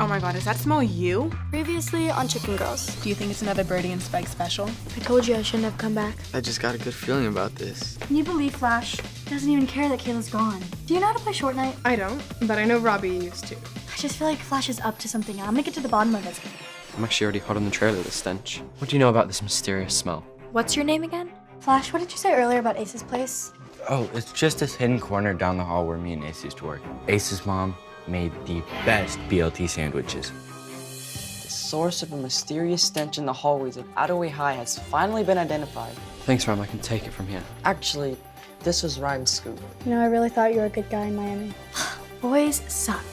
Oh my god, does that smell you? Previously on Chicken Girls. Do you think it's another Birdie and Spike special? I told you I shouldn't have come back. I just got a good feeling about this. Can you believe Flash doesn't even care that Kayla's gone? Do you know how to play Short Night? I don't, but I know Robbie used to. I just feel like Flash is up to something. I'm gonna get to the bottom of it. I'm actually already hot on the trail of the stench. What do you know about this mysterious smell? What's your name again? Flash, what did you say earlier about Ace's place? Oh, it's just this hidden corner down the hall where me and Ace used to work. Ace's mom made the best BLT sandwiches. The source of a mysterious stench in the hallways of Attaway High has finally been identified. Thanks, Ram. I can take it from here. Actually, this was Ryan's scoop. You know, I really thought you were a good guy in Miami. Boys suck.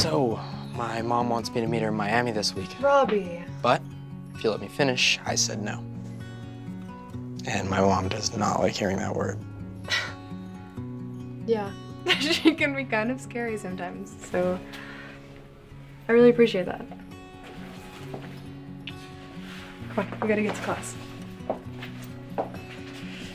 So, my mom wants me to meet her in Miami this week. Robbie. But if you let me finish, I said no. And my mom does not like hearing that word. Yeah. she can be kind of scary sometimes, so I really appreciate that. Come on, we gotta get to class.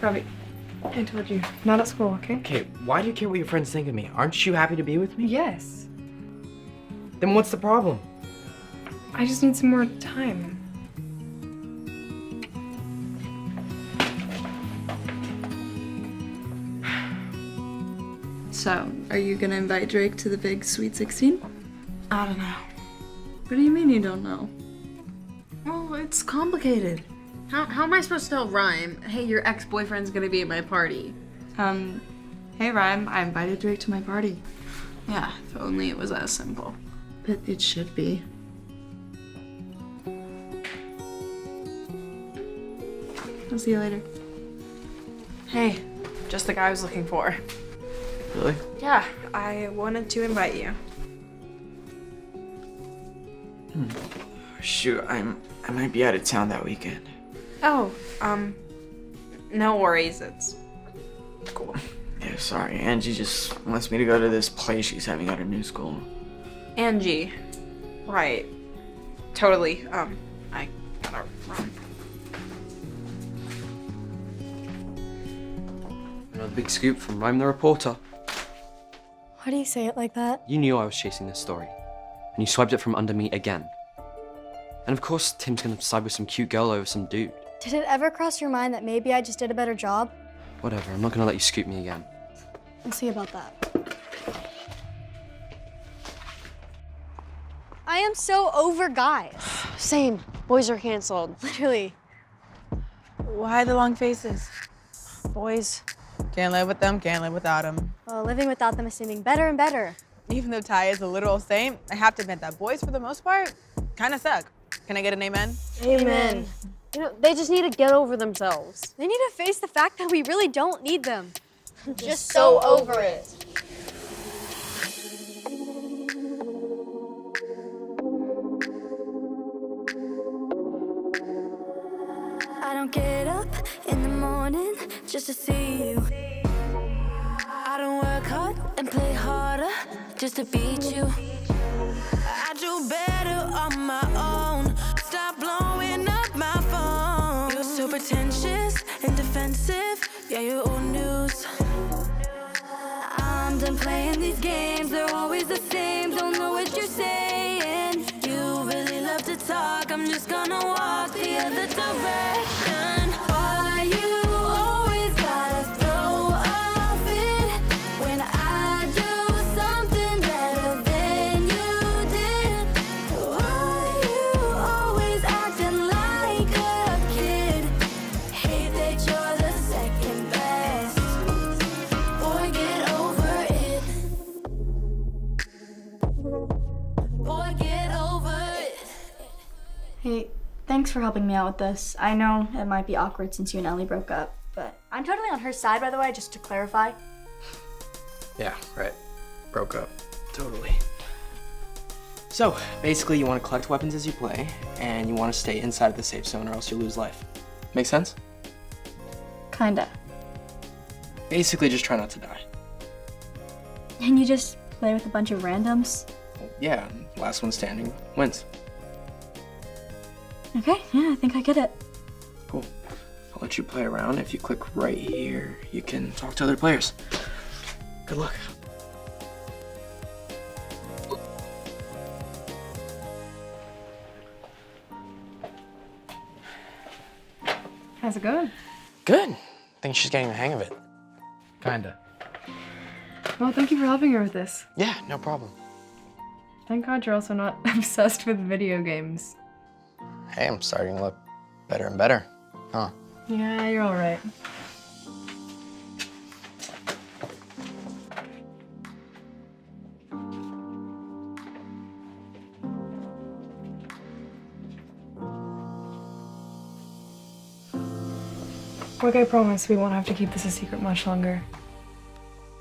Robbie, I told you, not at school, okay? Okay, why do you care what your friends think of me? Aren't you happy to be with me? Yes. Then what's the problem? I just need some more time. So, are you gonna invite Drake to the big Sweet 16? I don't know. What do you mean you don't know? Well, it's complicated. How, how am I supposed to tell Rhyme, hey, your ex boyfriend's gonna be at my party? Um, hey Rhyme, I invited Drake to my party. Yeah, if only it was as simple. But it should be. I'll see you later. Hey, just the guy I was looking for. Really? Yeah, I wanted to invite you. Shoot, I'm I might be out of town that weekend. Oh, um, no worries. It's cool. Yeah, sorry. Angie just wants me to go to this play she's having at her new school. Angie. Right. Totally. Um, I gotta run. Another big scoop from Rhyme the reporter. Why do you say it like that? You knew I was chasing this story, and you swiped it from under me again. And of course, Tim's gonna side with some cute girl over some dude. Did it ever cross your mind that maybe I just did a better job? Whatever, I'm not gonna let you scoop me again. We'll see about that. I am so over guys. Same. Boys are canceled. Literally. Why the long faces? Boys, can't live with them, can't live without them. Well, living without them is seeming better and better. Even though Ty is a literal saint, I have to admit that boys, for the most part, kind of suck. Can I get an amen? Amen. You know, they just need to get over themselves. They need to face the fact that we really don't need them. Just so over it. I don't get up in the morning just to see you. I don't work hard and play harder just to beat you. I do better on my own. Stop blowing up my phone. You're so pretentious and defensive. Yeah, you're old news. I'm done playing these games. They're always the same. Don't know what you're saying. You really love to talk. I'm just gonna walk the other direction. For helping me out with this. I know it might be awkward since you and Ellie broke up, but I'm totally on her side, by the way, just to clarify. Yeah, right. Broke up. Totally. So, basically, you want to collect weapons as you play, and you want to stay inside of the safe zone or else you lose life. Make sense? Kinda. Basically, just try not to die. And you just play with a bunch of randoms? Yeah, last one standing wins. Okay, yeah, I think I get it. Cool. I'll let you play around. If you click right here, you can talk to other players. Good luck. How's it going? Good. I think she's getting the hang of it. Kinda. Well, thank you for helping her with this. Yeah, no problem. Thank God you're also not obsessed with video games. Hey, I'm starting to look better and better. Huh. Yeah, you're all right. Like I promise, we won't have to keep this a secret much longer.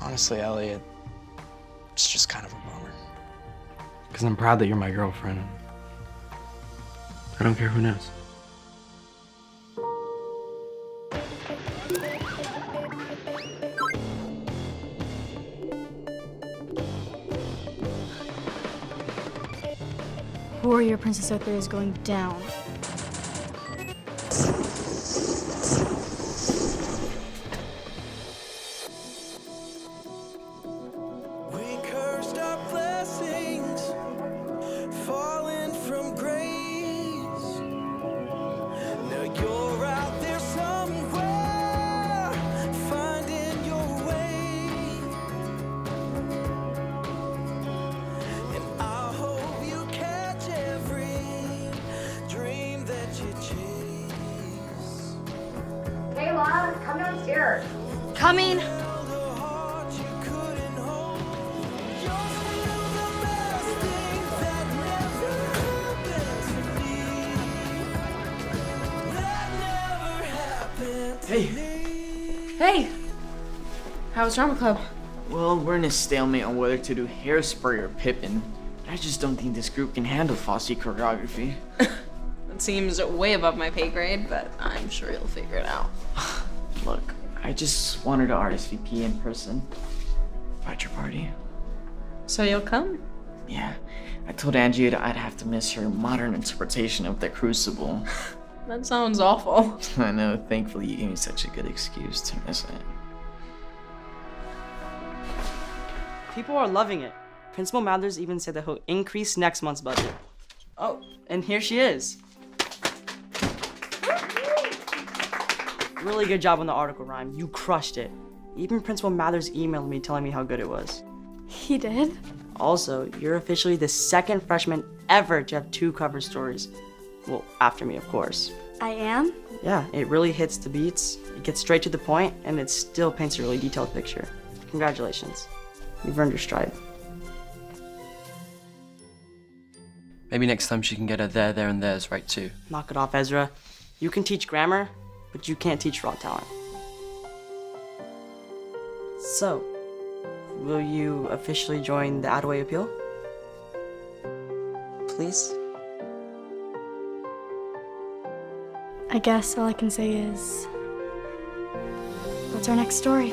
Honestly, Elliot, it's just kind of a bummer. Because I'm proud that you're my girlfriend. I don't care who knows. Warrior Princess Arthur is going down. Coming. Hey, Hey! How was drama club? well, we're in a stalemate on whether to do Hairspray or Pippin. I just don't think this group can handle Fosse choreography. It seems way above my pay grade, but I'm sure you'll figure it out. Look, I just wanted to RSVP in person. At your party. So you'll come? Yeah, I told Angie that I'd have to miss her modern interpretation of the Crucible. That sounds awful. I know, thankfully you gave me such a good excuse to miss it. People are loving it. Principal Mathers even said that he'll increase next month's budget. Oh, and here she is. Really good job on the article, Rhyme. You crushed it. Even Principal Mathers emailed me telling me how good it was. He did? Also, you're officially the second freshman ever to have two cover stories. Well, after me, of course. I am? Yeah, it really hits the beats, it gets straight to the point, and it still paints a really detailed picture. Congratulations. You've earned your stripe. Maybe next time she can get her there, there, and there's right too. Knock it off, Ezra. You can teach grammar, but you can't teach raw talent. So, will you officially join the Attaway Appeal? Please? I guess all I can say is. What's our next story?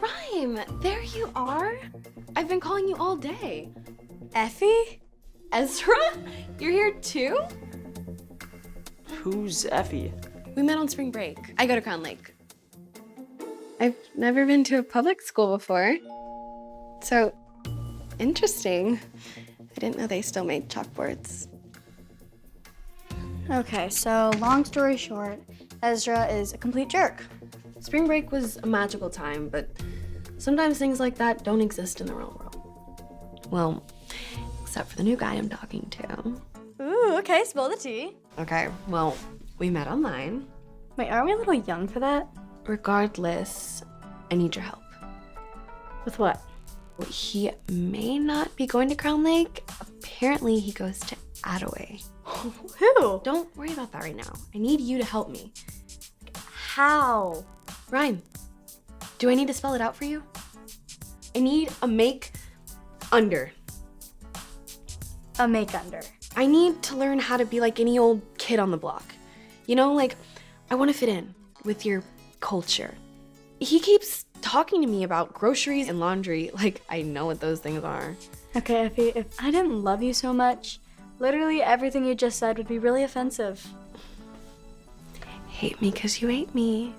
Rhyme, there you are. I've been calling you all day. Effie? Ezra? You're here too? Who's Effie? We met on spring break. I go to Crown Lake. I've never been to a public school before. So, interesting. I didn't know they still made chalkboards. Okay, so long story short, Ezra is a complete jerk. Spring break was a magical time, but sometimes things like that don't exist in the real world. Well, except for the new guy I'm talking to. Ooh, okay, spill the tea. Okay, well, we met online. Wait, aren't we a little young for that? Regardless, I need your help. With what? He may not be going to Crown Lake. Apparently, he goes to Attaway. Who? Don't worry about that right now. I need you to help me. How? Rhyme. Do I need to spell it out for you? I need a make under. A make under. I need to learn how to be like any old kid on the block. You know, like, I want to fit in with your culture. He keeps talking to me about groceries and laundry. Like, I know what those things are. Okay, Effie, if I didn't love you so much, literally everything you just said would be really offensive. Hate me because you hate me.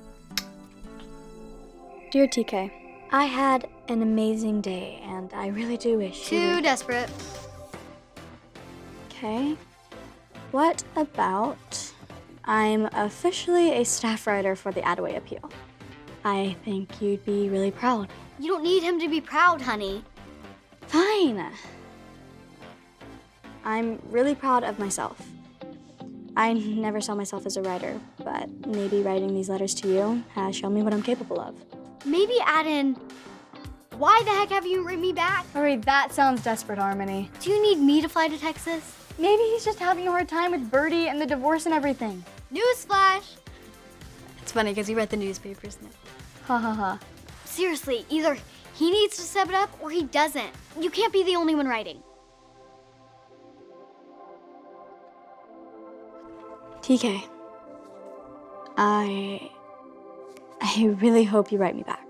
Dear TK, I had an amazing day, and I really do wish you. Too desperate. Okay. What about I'm officially a staff writer for the Attaway Appeal. I think you'd be really proud. You don't need him to be proud, honey. Fine. I'm really proud of myself. I never saw myself as a writer, but maybe writing these letters to you has shown me what I'm capable of. Maybe add in, why the heck have you written me back? Hurry, that sounds desperate, Harmony. Do you need me to fly to Texas? Maybe he's just having a hard time with Birdie and the divorce and everything. Newsflash! It's funny because he read the newspapers now. Ha ha ha. Seriously, either he needs to step it up or he doesn't. You can't be the only one writing. TK, I. I really hope you write me back.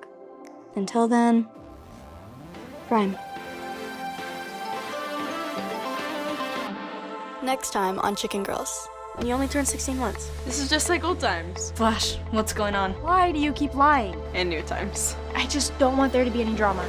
Until then, Rhyme. Next time on Chicken Girls. You only turned 16 once. This is just like old times. Flash, what's going on? Why do you keep lying? And new times. I just don't want there to be any drama.